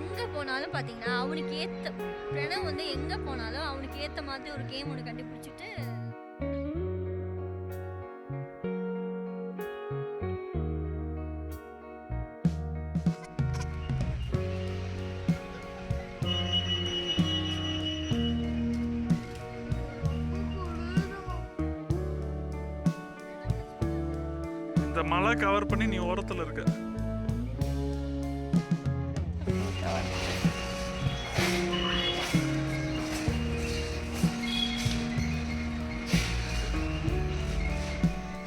எங்கே போனாலும் பார்த்தீங்கன்னா அவனுக்கு ஏற்ற பிரணவ் வந்து எங்கே போனாலும் அவனுக்கு ஏற்ற மாதிரி ஒரு கேம் ஒன்று கண்டுபிடிச்சிட்டு இந்த மழை கவர் பண்ணி நீ ஓரத்தில் இருக்க.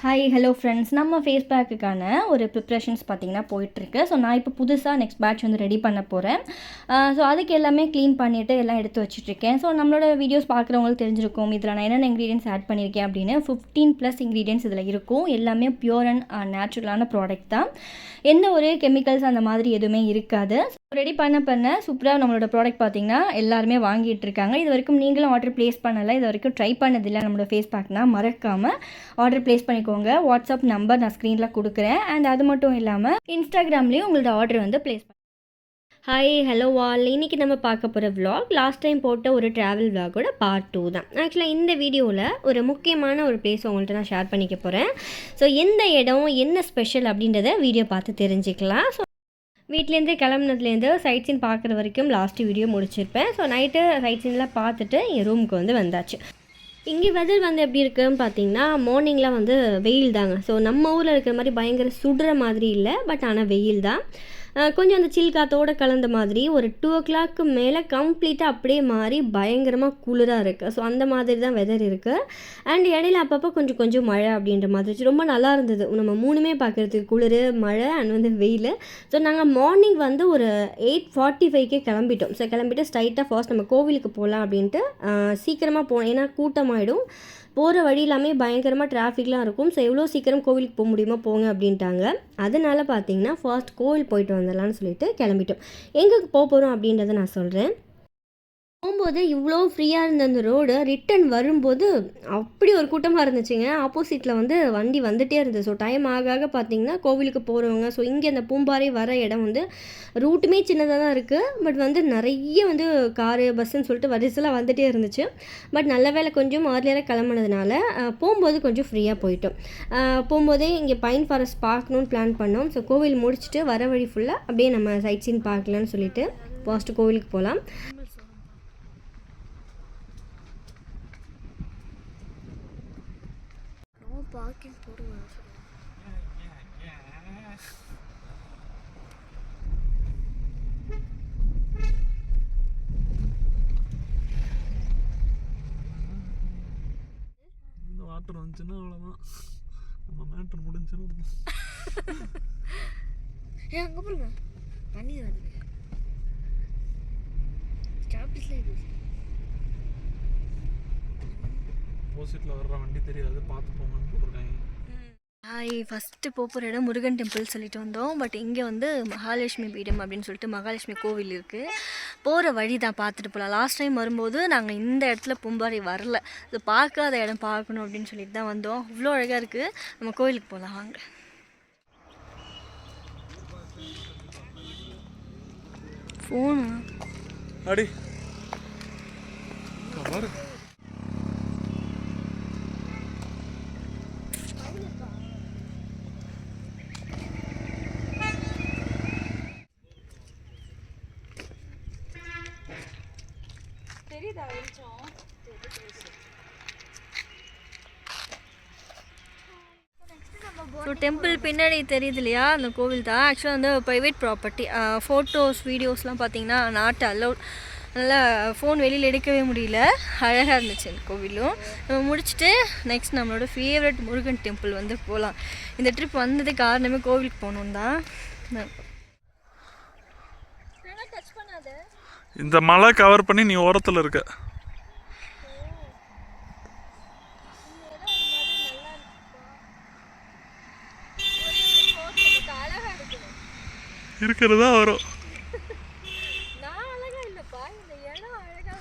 ஹாய் ஹலோ ஃப்ரெண்ட்ஸ் நம்ம ஃபேஸ் பேக்குக்கான ஒரு ப்ரிப்ரேஷன்ஸ் பார்த்தீங்கன்னா போயிட்டுருக்கு. ஸோ நான் இப்போ புதுசாக நெக்ஸ்ட் பேட்ச் வந்து ரெடி பண்ண போகிறேன் ஸோ அதுக்கு எல்லாமே க்ளீன் பண்ணிவிட்டு எல்லாம் எடுத்து வச்சுட்ருக்கேன் ஸோ நம்மளோட வீடியோஸ் பார்க்குறவங்களுக்கு தெரிஞ்சிருக்கும். இதில் நான் என்னென்ன இன்க்ரீடியன்ஸ் ஆட் பண்ணியிருக்கேன் அப்படின்னு ஃபிஃப்டீன் ப்ளஸ் இன்க்ரீடியன்ஸ் இதில் இருக்கும். எல்லாமே பியூர் அண்ட் நேச்சுரலான ப்ராடக்ட் தான். எந்த ஒரு கெமிக்கல்ஸ் அந்த மாதிரி எதுவுமே இருக்காது. ரெடி பண்ண பண்ண சூப்பராக நம்மளோட ப்ராடக்ட் பார்த்தீங்கன்னா எல்லாருமே வாங்கிட்டு இருக்காங்க. இது வரைக்கும் நீங்களும் ஆர்டர் ப்ளேஸ் பண்ணலை. இது வரைக்கும் ட்ரை பண்ணதில்லை. நம்மளோட ஃபேஸ் பேக்னா மறக்காமல் ஆர்டர் ப்ளேஸ் பண்ணிக்கோங்க. வாட்ஸ்அப் நம்பர் நான் ஸ்க்ரீனில் கொடுக்குறேன். அண்ட் அது மட்டும் இல்லாமல் இன்ஸ்டாகிராம்லேயும் உங்களோட ஆர்டர் வந்து ப்ளேஸ் ஹாய் ஹலோ வால் இன்றைக்கி நம்ம பார்க்க போகிற vlog லாஸ்ட் டைம் போட்ட ஒரு ட்ராவல் vlogோட பார்ட் டூ தான். ஆக்சுவலாக இந்த வீடியோவில் ஒரு முக்கியமான ஒரு பிளேஸ் உங்கள்கிட்ட நான் ஷேர் பண்ணிக்க போகிறேன் ஸோ எந்த இடம் என்ன ஸ்பெஷல் அப்படின்றத வீடியோ பார்த்து தெரிஞ்சுக்கலாம். ஸோ வீட்லேருந்து கிளம்புனதுலேருந்து சைட் சீன் பார்க்குற வரைக்கும் லாஸ்ட் வீடியோ முடிச்சிருப்பேன். ஸோ நைட்டு சைட் சீன்லாம் பார்த்துட்டு என் ரூமுக்கு வந்து வந்தாச்சு. இங்கே வெதர் வந்து எப்படி இருக்குன்னு பார்த்தீங்கன்னா மார்னிங்லாம் வந்து வெயில் தாங்க ஸோ நம்ம ஊரில் இருக்கிற மாதிரி பயங்கர சுடுற மாதிரி இல்லை பட் ஆனால் வெயில் தான் கொஞ்சம் அந்த சில் காத்தோடு கலந்த மாதிரி ஒரு டூ ஓ கிளாக்கு மேலே கம்ப்ளீட்டாக அப்படியே மாறி பயங்கரமாக குளிராக இருக்குது ஸோ அந்த மாதிரி தான் வெதர் இருக்குது அண்ட் இடையில அப்பப்போ கொஞ்சம் கொஞ்சம் மழை அப்படின்ற மாதிரி ரொம்ப நல்லா இருந்தது. நம்ம மூணுமே பார்க்குறதுக்கு குளிர் மழை அண்ட் வந்து வெயில். ஸோ நாங்கள் மார்னிங் வந்து ஒரு எயிட் ஃபார்ட்டி ஃபைவ்க்கே கிளம்பிட்டோம். ஸோ கிளம்பிட்டு ஸ்ட்ரைட்டாக ஃபர்ஸ்ட் நம்ம கோவிலுக்கு போகலாம் அப்படின்ட்டு சீக்கிரமாக போனோம். ஏன்னா கூட்டமாயிடும். போகிற வழி எல்லாமே பயங்கரமாக டிராஃபிக்லாம் இருக்கும். ஸோ எவ்வளோ சீக்கிரம் கோவிலுக்கு போக முடியுமோ போங்க அப்படின்ட்டாங்க. அதனால் பார்த்தீங்கன்னா ஃபர்ஸ்ட் கோவில் போயிட்டு வந்துடலாம்னு சொல்லிட்டு கிளம்பிட்டோம். எங்கே போக போகிறோம் அப்படின்றத நான் சொல்கிறேன் போகும்போது இவ்வளோ ஃப்ரீயாக இருந்த அந்த ரோடு ரிட்டன் வரும்போது அப்படி ஒரு கூட்டமாக இருந்துச்சுங்க. ஆப்போசிட்டில் வந்து வண்டி வந்துகிட்டே இருந்தது. ஸோ டைம் ஆக ஆக பார்த்தீங்கன்னா கோவிலுக்கு போகிறவங்க ஸோ இங்கே அந்த பூம்பாறை வர இடம் வந்து ரூட்டுமே சின்னதாக தான் இருக்குது பட் வந்து நிறைய வந்து காரு பஸ்ஸுன்னு சொல்லிட்டு வரிசலாக வந்துகிட்டே இருந்துச்சு. பட் நல்ல வேலை கொஞ்சம் ஆர்லியராக கிளம்புனதுனால போகும்போது கொஞ்சம் ஃப்ரீயாக போயிட்டோம். போகும்போதே இங்கே பைன் ஃபாரஸ்ட் பார்க்கணுன்னு பிளான் பண்ணோம். ஸோ கோவில் முடிச்சுட்டு வர வழி ஃபுல்லாக அப்படியே நம்ம சைட் சீன் பார்க்கலான்னு சொல்லிட்டு ஃபஸ்ட்டு கோவிலுக்கு போகலாம். பார்க்கிங் போடுவேன் இந்த வாட்டர் வந்துச்சுன்னா அவ்வளோதான் நம்ம மேட்டர் முடிஞ்சுன்னு ஏ அங்கே பாருங்க. தண்ணி வருது ஸ்டாப்ல இது ஆப்போசிட்டில் வர்ற வண்டி தெரியாது பார்த்து போங்கன்னு போட்டிருக்காங்க ஹாய் ஃபஸ்ட்டு போகிற இடம் முருகன் டெம்பிள் சொல்லிட்டு வந்தோம். பட் இங்கே வந்து மகாலட்சுமி பீடம் அப்படின்னு சொல்லிட்டு மகாலட்சுமி கோவில் இருக்குது போகிற வழி தான் பார்த்துட்டு போகலாம் லாஸ்ட் டைம் வரும்போது நாங்கள் இந்த இடத்துல பூம்பாறை வரல. இது பார்க்காத இடம் பார்க்கணும் அப்படின்னு சொல்லிட்டு தான் வந்தோம். இவ்வளோ அழகாக இருக்குது நம்ம கோவிலுக்கு போகலாம் வாங்க. ஃபோனு அடி கவர் ஸோ டெம்பிள் பின்னாடி தெரியுது இல்லையா அந்த கோவில் தான் ஆக்சுவலாக வந்து ப்ரைவேட் ப்ராப்பர்ட்டி ஃபோட்டோஸ் வீடியோஸ்லாம் பார்த்தீங்கன்னா நாட் அலோட் நல்லா ஃபோன் வெளியில் எடுக்கவே முடியல. அழகாக இருந்துச்சு அந்த கோவிலும். நம்ம முடிச்சுட்டு நெக்ஸ்ட் நம்மளோட ஃபேவரட் முருகன் டெம்பிள் வந்து போகலாம் இந்த ட்ரிப் வந்தது காரணமே கோவிலுக்கு போகணும் தான் இந்த மலை கவர் பண்ணி நீ ஓரத்தில் இருக்க இருக்கிறதா வரும் நான் அழகா இல்லைப்பா இந்த இடம் அழகாக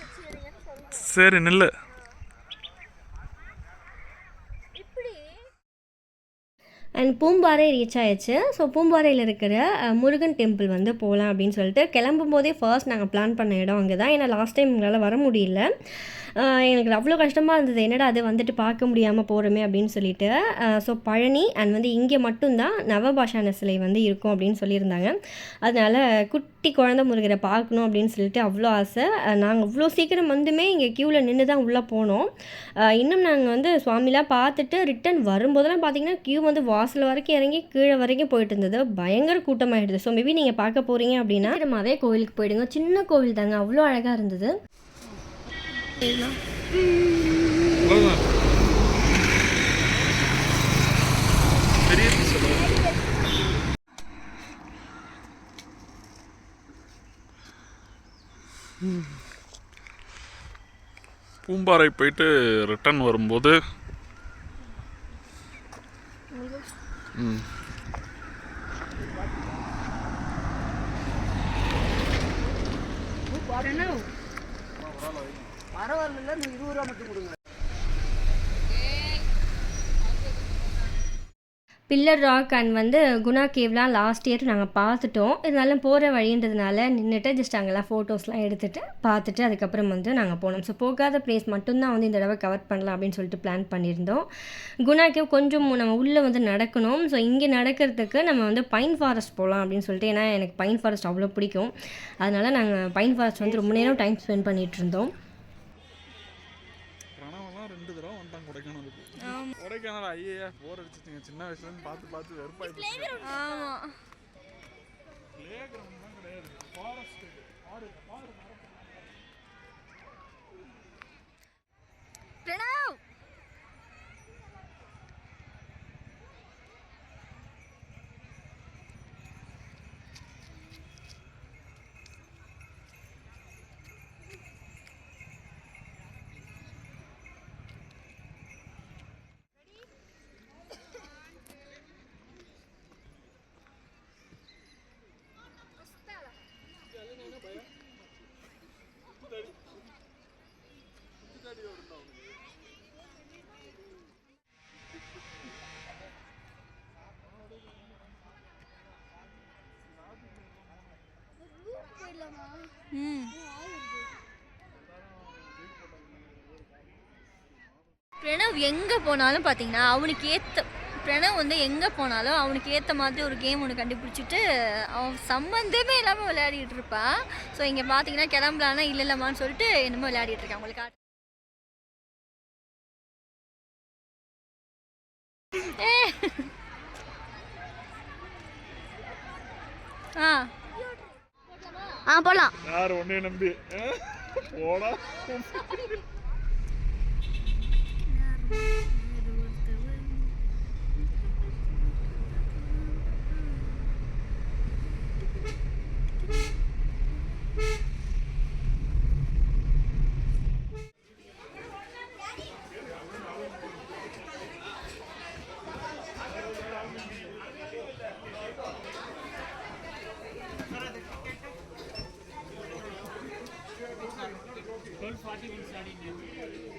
வச்சுருங்கன்னு சொல்லுவேன் சரி நில்லு. இப்படி. அண்ட் பூம்பாறை ரீச் ஆயிடுச்சு. ஸோ பூம்பாறையில் இருக்கிற முருகன் டெம்பிள் வந்து போகலாம் அப்படின்னு சொல்லிட்டு கிளம்பும் போதே ஃபர்ஸ்ட் நாங்கள் பிளான் பண்ண இடம் அங்கே தான் ஏன்னா லாஸ்ட் டைம் எங்களால் வர முடியல. எனக்கு அவ்வளோ கஷ்டமாக இருந்தது. என்னடா அது வந்துட்டு பார்க்க முடியாமல் போகிறோமே அப்படின்னு சொல்லிட்டு ஸோ பழனி அண்ட் வந்து இங்கே மட்டும்தான் நவபாஷான சிலை வந்து இருக்கும் அப்படின்னு சொல்லியிருந்தாங்க. அதனால் குட்டி குழந்த முருகரை பார்க்கணும் அப்படின்னு சொல்லிட்டு அவ்வளோ ஆசை. நாங்கள் அவ்வளோ சீக்கிரம் வந்துமே இங்கே க்யூவில் நின்று தான் உள்ளே போனோம். இன்னும் நாங்கள் வந்து சுவாமிலாம் பார்த்துட்டு ரிட்டன் வரும்போதெல்லாம் பார்த்தீங்கன்னா க்யூ வந்து வாசல் வரைக்கும் இறங்கி கீழே வரைக்கும் போயிட்டு இருந்தது. பயங்கர கூட்டமாகிடுது ஸோ மேபி நீங்கள் பார்க்க போகிறீங்க அப்படின்னா அதே கோவிலுக்கு போயிடுங்க. சின்ன கோவில் தாங்க. அவ்வளோ அழகாக இருந்தது. அவ்வளோதான் பெரிய piece அவ்வளவுதான். ம். பரவாயில்ல நீங்கள் இருபது ரூபா மட்டும் கொடுங்க. பில்லர் ராக் அண்ட் வந்து குணா கேவ்லாம் லாஸ்ட் இயர் நாங்கள் பார்த்துட்டோம். இருந்தாலும் போகிற வழின்றதுனால நின்றுட்டு ஜஸ்ட் அங்கெல்லாம் ஃபோட்டோஸ்லாம் எடுத்துகிட்டு பார்த்துட்டு அதுக்கப்புறம் வந்து நாங்கள் போனோம். ஸோ போகாத பிளேஸ் மட்டும்தான் வந்து இந்த தடவை கவர் பண்ணலாம் அப்படின்னு சொல்லிட்டு பிளான் பண்ணியிருந்தோம். குணா கேவ் கொஞ்சம் நம்ம உள்ளே வந்து நடக்கணும். ஸோ இங்கே நடக்கிறதுக்கு நம்ம வந்து பைன் ஃபாரஸ்ட் போகலாம் அப்படின்னு சொல்லிட்டு ஏன்னா எனக்கு பைன் ஃபாரஸ்ட் அவ்வளோ பிடிக்கும். அதனால் நாங்கள் பைன் ஃபாரஸ்ட் வந்து ரொம்ப நேரம் டைம் ஸ்பெண்ட் பண்ணிகிட்டு இருந்தோம். கொடைக்கானல் ஐயா போர் அடிச்சிச்சுங்க சின்ன வயசுல இருந்து பார்த்து பார்த்து வெறுப்பாயிடுச்சு. ஆமாம் பிரணவ் எங்கே போனாலும் பார்த்தீங்கன்னா அவனுக்கு ஏற்ற பிரணவ் வந்து எங்கே போனாலும் அவனுக்கு ஏற்ற மாதிரி ஒரு கேம் ஒன்று கண்டுபிடிச்சிட்டு அவன் சம்மந்தமே இல்லாமல் விளையாடிட்டு இருப்பான் ஸோ இங்கே பார்த்தீங்கன்னா கிளம்பலான்னா இல்லை இல்லைம்மான்னு சொல்லிட்டு என்னமோ விளையாடிட்டு இருக்கேன் உங்களுக்கு ஆ. ஆ போகலாம் யார் ஒன்னே நம்பி? அஹ்? போடா ആ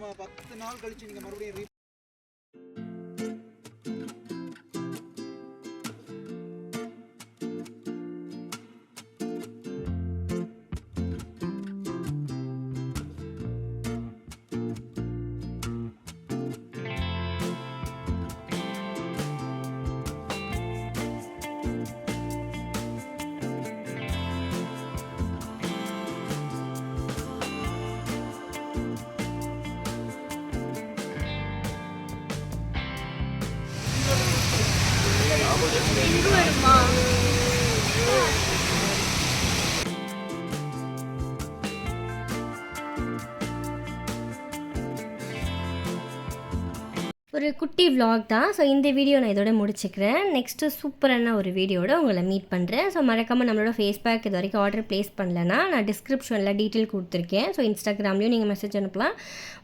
நம்ம பத்து நாள் கழிச்சு நீங்க மறுபடியும் re- 이게무슨 일, ஒரு குட்டி விலாக் தான். ஸோ இந்த வீடியோ நான் இதோட முடிச்சுக்கிறேன். நெக்ஸ்ட்டு சூப்பரான ஒரு வீடியோட உங்களை மீட் பண்ணுறேன் ஸோ மறக்காமல் நம்மளோட ஃபேஸ் பேக் இது வரைக்கும் ஆர்டர் ப்ளேஸ் பண்ணலன்னா நான் டிஸ்கிரிப்ஷனில் டீட்டெயில் கொடுத்துருக்கேன். ஸோ இன்ஸ்டாகிராம்லேயும் நீங்கள் மெசேஜ் அனுப்பலாம்.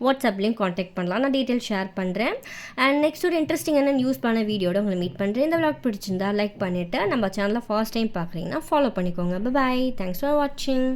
வாட்ஸ்அப்லேயும் காண்டாக்ட் பண்ணலாம். நான் டீட்டெயில் ஷேர் பண்ணுறேன் அண்ட் நெக்ஸ்ட் ஒரு இன்ட்ரெஸ்டிங்கான நியூஸ் பண்ண வீடியோட உங்களை மீட் பண்ணுறேன் இந்த விலாக் பிடிச்சிருந்தா லைக் பண்ணிவிட்டு நம்ம சேனலில் ஃபர்ஸ்ட் டைம் பார்க்குறீங்கன்னா ஃபாலோ பண்ணிக்கோங்க. பாய் தேங்க்ஸ் ஃபார் வாட்சிங்